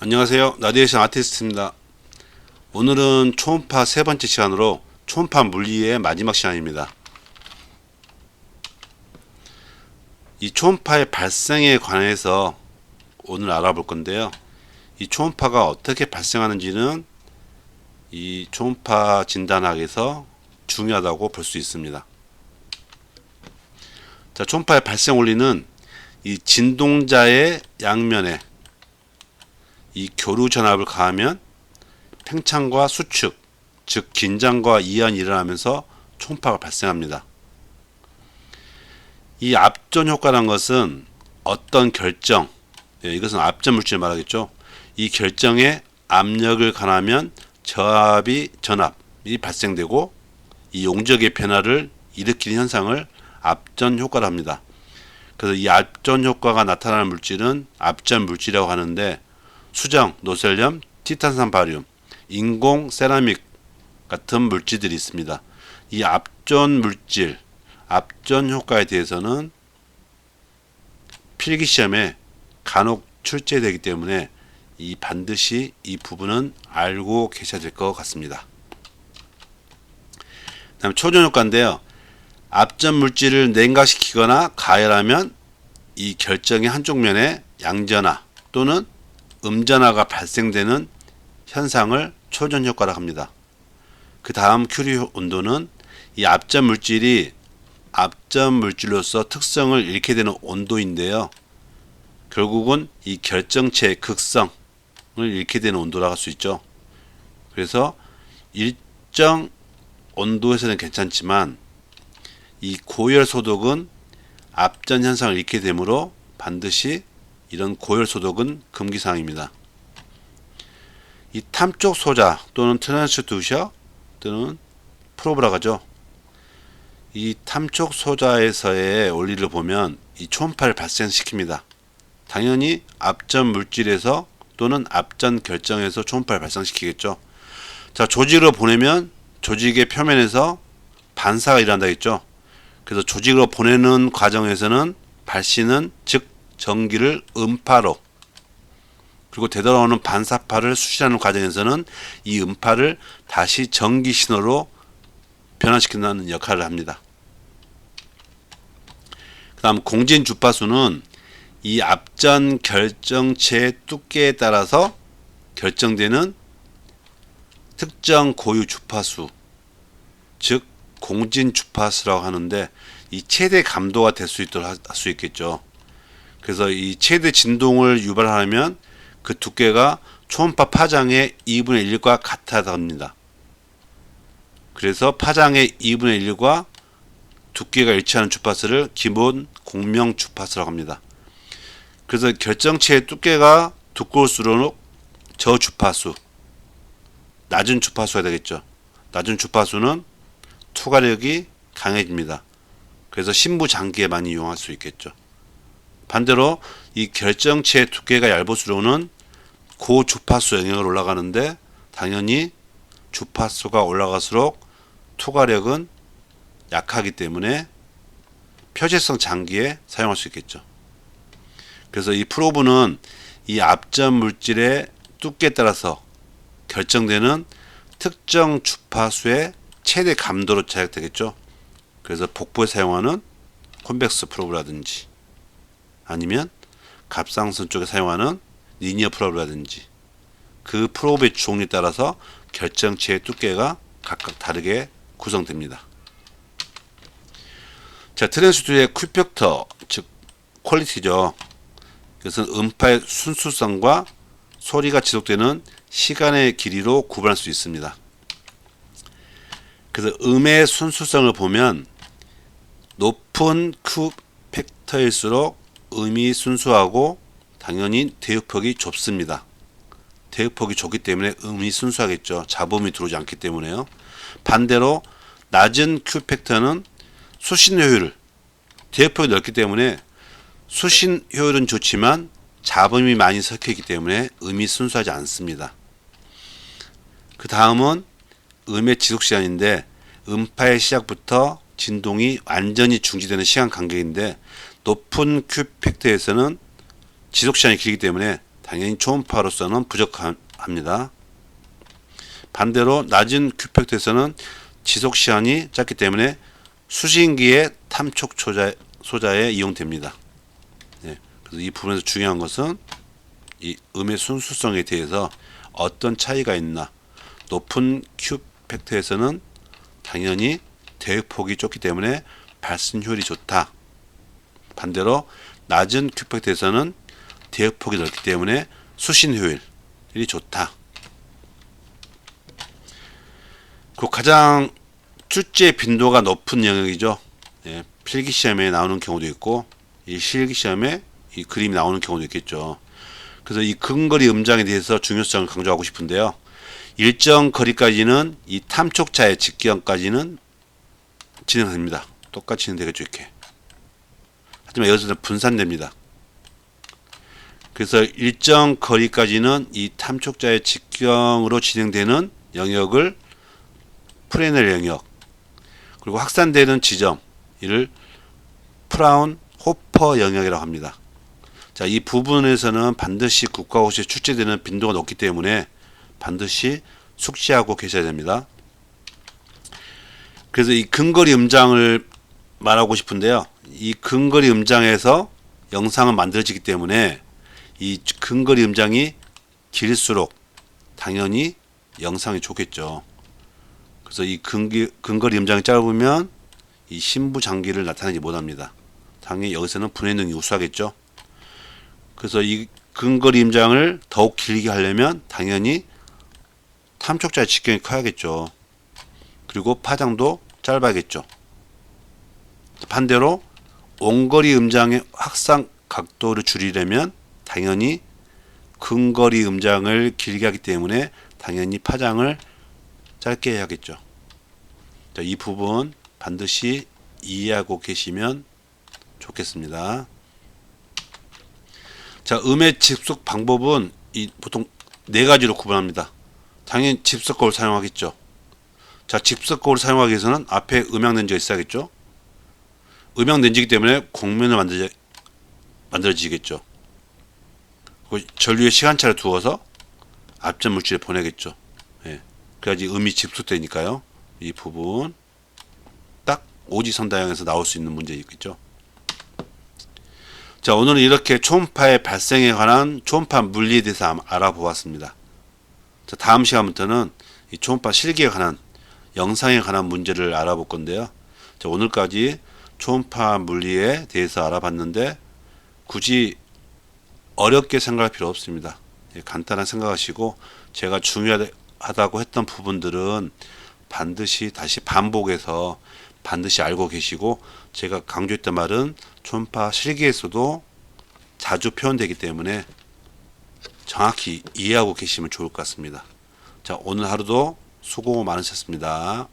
안녕하세요. 라디에이션 아티스트입니다. 오늘은 초음파 세 번째 시간으로 초음파 물리의 마지막 시간입니다. 이 초음파의 발생에 관해서 오늘 알아볼 건데요. 이 초음파가 어떻게 발생하는지는 이 초음파 진단학에서 중요하다고 볼 수 있습니다. 자, 초음파의 발생 원리는 이 진동자의 양면에 이 교류 전압을 가하면 팽창과 수축, 즉 긴장과 이완이 일어나면서 초음파가 발생합니다. 이 압전 효과란 것은 어떤 결정, 예, 이것은 압전 물질 말하겠죠. 이 결정에 압력을 가하면 저압이 전압이 발생되고 이 용적의 변화를 일으키는 현상을 압전 효과라 합니다. 그래서 이 압전 효과가 나타나는 물질은 압전 물질이라고 하는데 수정, 노셀륨, 티탄산 바륨, 인공 세라믹 같은 물질들이 있습니다. 이 압전 물질, 압전 효과에 대해서는 필기 시험에 간혹 출제되기 때문에 이 반드시 이 부분은 알고 계셔야 될 것 같습니다. 다음 초전 효과인데요. 압전 물질을 냉각시키거나 가열하면 이 결정의 한쪽 면에 양전화 또는 음전화가 발생되는 현상을 초전 효과라고 합니다. 그 다음 큐리 온도는 이 압전 물질이 압전 물질로서 특성을 잃게 되는 온도인데요. 결국은 이 결정체의 극성을 잃게 되는 온도라고 할 수 있죠. 그래서 일정 온도에서는 괜찮지만 이 고열 소독은 압전 현상을 잃게 되므로 반드시 이런 고열 소독은 금기 사항입니다. 이 탐쪽 소자 또는 트랜스두셔 또는 프로브라고 하죠. 이 탐촉 소자에서의 원리를 보면 이 초음파를 발생시킵니다. 당연히 앞전 물질에서 또는 앞전 결정에서 초음파를 발생시키겠죠. 자, 조직으로 보내면 조직의 표면에서 반사가 일어난다겠죠. 그래서 조직으로 보내는 과정에서는 발신은 즉 전기를 음파로 그리고 되돌아오는 반사파를 수신하는 과정에서는 이 음파를 다시 전기 신호로 변화시킨다는 역할을 합니다. 그 다음 공진 주파수는 이 앞전 결정체의 두께에 따라서 결정되는 특정 고유 주파수 즉 공진 주파수라고 하는데 이 최대 감도가 될 수 있도록 할 수 있겠죠. 그래서 이 최대 진동을 유발하면 그 두께가 초음파 파장의 2분의 1과 같아야 합니다. 그래서 파장의 2분의 1과 두께가 일치하는 주파수를 기본 공명 주파수라고 합니다. 그래서 결정체의 두께가 두꺼울수록 저 주파수, 낮은 주파수가 되겠죠. 낮은 주파수는 투과력이 강해집니다. 그래서 신부 장기에 많이 이용할 수 있겠죠. 반대로 이 결정체의 두께가 얇을수록은 고주파수 영역을 올라가는데 당연히 주파수가 올라갈수록 투과력은 약하기 때문에 표재성 장기에 사용할 수 있겠죠. 그래서 이 프로브는 이 앞전 물질의 두께에 따라서 결정되는 특정 주파수의 최대 감도로 제작되겠죠. 그래서 복부에 사용하는 콘벡스 프로브라든지 아니면 갑상선 쪽에 사용하는 리니어 프로브라든지 그 프로브의 종류에 따라서 결정체의 두께가 각각 다르게 구성됩니다. 자, 트랜스듀의 큐팩터, 즉 퀄리티죠. 이것은 음파의 순수성과 소리가 지속되는 시간의 길이로 구분할 수 있습니다. 그래서 음의 순수성을 보면 높은 큐 팩터일수록 음이 순수하고 당연히 대역폭이 좁습니다. 대역폭이 좁기 때문에 음이 순수하겠죠. 잡음이 들어오지 않기 때문에요. 반대로 낮은 큐 팩터는 수신 효율, 대역폭이 넓기 때문에 수신 효율은 좋지만 잡음이 많이 섞여 있기 때문에 음이 순수하지 않습니다. 그 다음은 음의 지속 시간인데 음파의 시작부터 진동이 완전히 중지되는 시간 간격인데 높은 Q 팩터에서는 지속 시간이 길기 때문에 당연히 초음파로서는 부족합니다. 반대로 낮은 Q 팩터에서는 지속 시간이 짧기 때문에 수신기의 탐촉 소자, 소자에 이용됩니다. 네, 그래서 이 부분에서 중요한 것은 이 음의 순수성에 대해서 어떤 차이가 있나 높은 Q 팩터에서는 당연히 대역폭이 좁기 때문에 발신 효율이 좋다. 반대로 낮은 Q 팩터에서는 대역폭이 넓기 때문에 수신 효율이 좋다. 그 가장 출제 빈도가 높은 영역이죠. 예, 필기 시험에 나오는 경우도 있고 이 실기 시험에 이 그림이 나오는 경우도 있겠죠. 그래서 이 근거리 음장에 대해서 중요성을 강조하고 싶은데요. 일정 거리까지는 이 탐촉자의 직경까지는 진행됩니다. 똑같이 진행되겠죠 이렇게. 하지만 여기서는 분산됩니다. 그래서 일정 거리까지는 이 탐촉자의 직경으로 진행되는 영역을 프레넬 영역 그리고 확산되는 지점 이를 프라운 호퍼 영역이라고 합니다. 자, 이 부분에서는 반드시 국가고시에 출제되는 빈도가 높기 때문에 반드시 숙지하고 계셔야 됩니다. 그래서 이 근거리 음장을 말하고 싶은데요. 이 근거리 음장에서 영상은 만들어지기 때문에 이 근거리 음장이 길수록 당연히 영상이 좋겠죠. 그래서 이 근기, 근거리 음장이 짧으면 이 신부 장기를 나타내지 못합니다. 당연히 여기서는 분해 능이 우수하겠죠. 그래서 이 근거리 임장을 더욱 길게 하려면 당연히 탐촉자의 직경이 커야겠죠. 그리고 파장도 짧아야겠죠. 반대로 원거리 음장의 확산 각도를 줄이려면 당연히 근거리 음장을 길게 하기 때문에 당연히 파장을 짧게 해야겠죠. 자, 이 부분 반드시 이해하고 계시면 좋겠습니다. 자, 음의 집속 방법은 이 보통 네 가지로 구분합니다. 당연히 집속거를 사용하겠죠. 자, 집속거를 사용하기 위해서는 앞에 음향 렌즈가 있어야겠죠. 음향 렌즈이기 때문에 곡면을 만들어 만들어지겠죠. 그 전류의 시간차를 두어서 앞전 물질에 보내겠죠. 예. 그래야지 음이 집속되니까요. 이 부분 딱 오지선 다형에서 나올 수 있는 문제겠죠. 자, 오늘은 이렇게 초음파의 발생에 관한 초음파 물리에 대해서 알아보았습니다. 자, 다음 시간부터는 이 초음파 실기에 관한 영상에 관한 문제를 알아볼 건데요. 자, 오늘까지 초음파 물리에 대해서 알아봤는데 굳이 어렵게 생각할 필요 없습니다. 예, 간단한 생각하시고 제가 중요하다고 했던 부분들은 반드시 다시 반복해서 반드시 알고 계시고 제가 강조했던 말은 초음파 실기에서도 자주 표현되기 때문에 정확히 이해하고 계시면 좋을 것 같습니다. 자, 오늘 하루도 수고 많으셨습니다.